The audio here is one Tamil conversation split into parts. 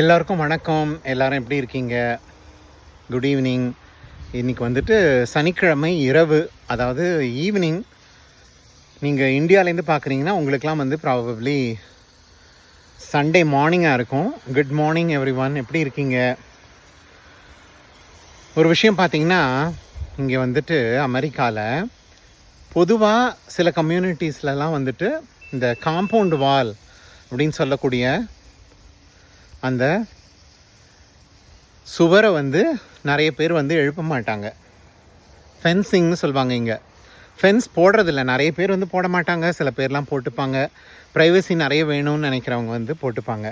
எல்லாருக்கும் வணக்கம். எல்லாரும் எப்படி இருக்கீங்க? குட் ஈவினிங் இன்னைக்கு வந்துட்டு சனிக்கிழமை இரவு அதாவது ஈவினிங் நீங்கள் இந்தியாவிலேருந்து பார்க்குறீங்கன்னா உங்களுக்கெல்லாம் வந்து ப்ராபப்ளி சண்டே மார்னிங்காக இருக்கும். குட் மார்னிங் எவ்ரி ஒன் எப்படி இருக்கீங்க? ஒரு விஷயம் பார்த்தீங்கன்னா இங்கே வந்துட்டு அமெரிக்காவில் பொதுவாக சில கம்யூனிட்டிஸ்லலாம் வந்துட்டு இந்த காம்பவுண்ட் வால் அப்படின்னு சொல்லக்கூடிய அந்த சுவரை வந்து நிறைய பேர் வந்து எழுப்ப மாட்டாங்க. ஃபென்சிங்னு சொல்லுவாங்க இங்கே. ஃபென்ஸ் போடுறதில்ல. நிறைய பேர் வந்து போட மாட்டாங்க. சில பேர்லாம் போட்டுப்பாங்க. ப்ரைவசி நிறைய வேணும்னு நினைக்கிறவங்க வந்து போட்டுப்பாங்க.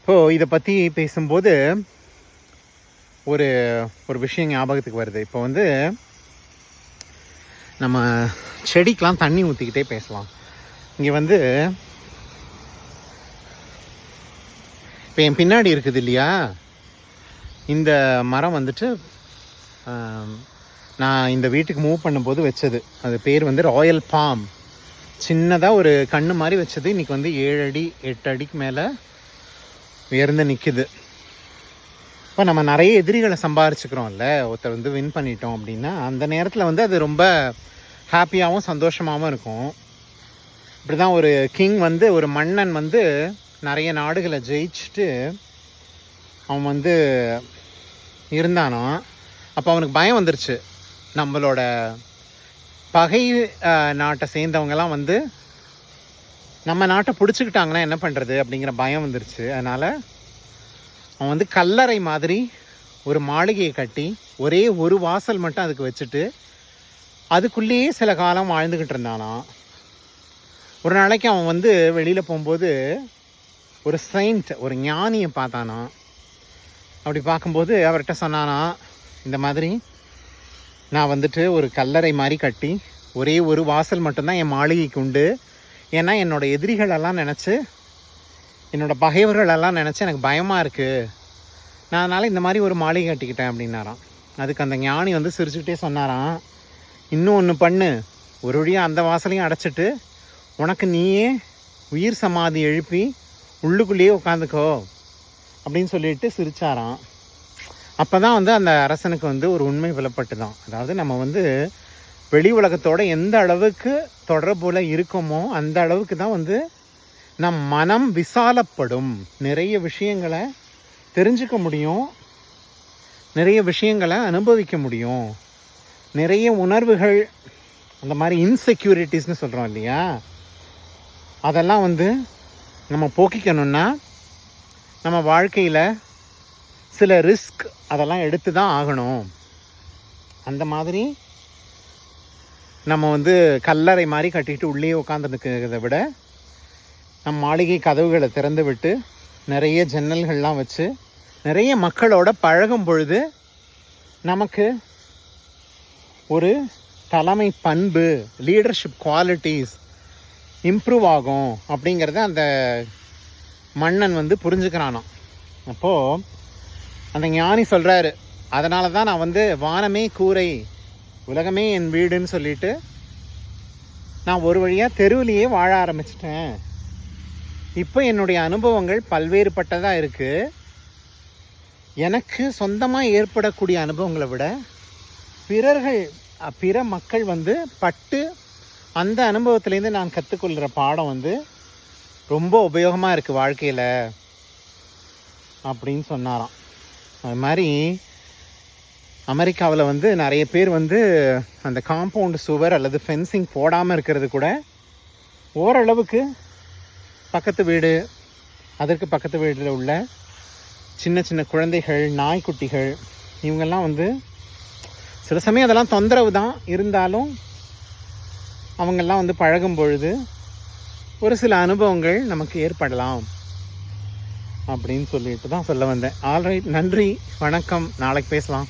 இப்போது இதை பற்றி பேசும்போது ஒரு ஒரு விஷயம் ஞாபகத்துக்கு வருது. இப்போ வந்து நம்ம செடிக்கெலாம் தண்ணி ஊற்றிக்கிட்டே பேசலாம். இங்கே வந்து இப்போ என் பின்னாடி இருக்குது இல்லையா? இந்த மரம் வந்துட்டு நான் இந்த வீட்டுக்கு மூவ் பண்ணும்போது வச்சது. அது பேர் வந்து ராயல் பாம் சின்னதாக ஒரு கண்ணு மாதிரி வச்சது. இன்றைக்கி வந்து ஏழு அடி எட்டு அடிக்கு மேலே உயர்ந்து நிற்குது இப்போ நம்ம நிறைய எதிரிகளை சம்பாரிச்சுக்கிறோம்ல. ஒருத்தர் வந்து வின் பண்ணிட்டோம் அப்படின்னா அந்த நேரத்தில் வந்து அது ரொம்ப ஹாப்பியாகவும் சந்தோஷமாகவும் இருக்கும். இப்படி தான் ஒரு கிங் வந்து ஒரு மன்னன் வந்து நிறைய நாடுகளை ஜெயிச்சுட்டு அவன் வந்து இருந்தானோ? அப்போ அவனுக்கு பயம் வந்துருச்சு. நம்மளோட பகை நாட்டை சேர்ந்தவங்கலாம் வந்து நம்ம நாட்டை பிடிச்சிக்கிட்டாங்கன்னா என்ன பண்ணுறது அப்படிங்கிற பயம் வந்துருச்சு. அதனால் அவன் வந்து கல்லறை மாதிரி ஒரு மாளிகையை கட்டி ஒரே ஒரு வாசல் மட்டும் அதுக்கு வச்சுட்டு அதுக்குள்ளேயே சில காலம் வாழ்ந்துக்கிட்டு இருந்தானாம் ஒரு நாளைக்கு அவன் வந்து வெளியில் போகும்போது ஒரு செயின்ட் ஒரு ஞானியை பார்த்தானா? அப்படி பார்க்கும்போது அவர்கிட்ட சொன்னானா இந்த மாதிரி நான் வந்துட்டு ஒரு கல்லறை மாதிரி கட்டி ஒரே ஒரு வாசல் மட்டும்தான் என் மாளிகைக்கு உண்டு. ஏன்னா என்னோட எதிரிகளெல்லாம் நினச்சி என்னோடய பகைவர்களெல்லாம் நினச்சி எனக்கு பயமாக இருக்குது நான் அதனால் இந்த மாதிரி ஒரு மாளிகை கட்டிக்கிட்டேன் அப்படின்னாராம். அதுக்கு அந்த ஞானி வந்து சிரிச்சுக்கிட்டே சொன்னாராம் இன்னும் ஒன்று பண்ணு. ஒரு வழியாக அந்த வாசலையும் அடைச்சிட்டு உனக்கு நீயே உயிர் சமாதி எழுப்பி உள்ளுக்குள்ளேயே உட்காந்துக்கோ அப்படின்னு சொல்லிட்டு சிரிச்சாராம். அப்போ தான் வந்து அந்த அரசனுக்கு வந்து ஒரு உண்மை விலப்பட்டு தான் அதாவது நம்ம வந்து வெளி உலகத்தோட எந்த அளவுக்கு தொடர்புல இருக்கோமோ அந்த அளவுக்கு தான் வந்து நம் மனம் விசாலப்படும். நிறைய விஷயங்களை தெரிஞ்சுக்க முடியும். நிறைய விஷயங்களை அனுபவிக்க முடியும். நிறைய உணர்வுகள் அந்த மாதிரி இன்செக்யூரிட்டிஸ்னு சொல்கிறோம் இல்லையா? அதெல்லாம் வந்து நம்ம போக்கிக்கணும்னா நம்ம வாழ்க்கையில் சில ரிஸ்க் அதெல்லாம் எடுத்து தான் ஆகணும். அந்த மாதிரி நம்ம வந்து கல்லறை மாதிரி கட்டிட்டு உள்ளே உட்காந்துருக்கிறத விட நம் மாளிகை கதவுகளை திறந்து விட்டு நிறைய ஜன்னல்கள்லாம் வச்சு நிறைய மக்களோட பழகும் பொழுது நமக்கு ஒரு தலைமை பண்பு லீடர்ஷிப் குவாலிட்டிஸ் இம்ப்ரூவ் ஆகும் அப்படிங்கிறத அந்த மன்னன் வந்து புரிஞ்சுக்கிறானாம். அப்போது அந்த ஞானி சொல்கிறாரு அதனால தான் நான் வந்து வானமே கூரை உலகமே என் வீடுன்னு சொல்லிட்டு நான் ஒரு வழியாக தெருவிலேயே வாழ ஆரம்பிச்சிட்டேன். இப்போ என்னுடைய அனுபவங்கள் பல்வேறுபட்டதாக இருக்குது எனக்கு சொந்தமாக ஏற்படக்கூடிய அனுபவங்களை விட பிறர்கள் பிற மக்கள் வந்து பட்டு அந்த அனுபவத்திலேருந்து நான் கற்றுக்கொள்கிற பாடம் வந்து ரொம்ப உபயோகமாக இருக்குது வாழ்க்கையில் அப்படின்னு சொன்னாராம். அது மாதிரி அமெரிக்காவில் வந்து நிறைய பேர் வந்து அந்த காம்பவுண்டு சுவர் அல்லது ஃபென்சிங் போடாமல் இருக்கிறது கூட ஓரளவுக்கு பக்கத்து வீடு அதற்கு பக்கத்து வீட்டில் உள்ள சின்ன சின்ன குழந்தைகள் நாய்க்குட்டிகள் இவங்கெல்லாம் வந்து சில சமயம் அதெல்லாம் தொந்தரவு தான் இருந்தாலும் அவங்கெல்லாம் வந்து பழகும் பொழுது ஒரு சில அனுபவங்கள் நமக்கு ஏற்படலாம் அப்படின்னு சொல்லிட்டு தான் சொல்ல வந்தேன். ஆல்ரைட் நன்றி வணக்கம். நாளைக்கு பேசலாம்.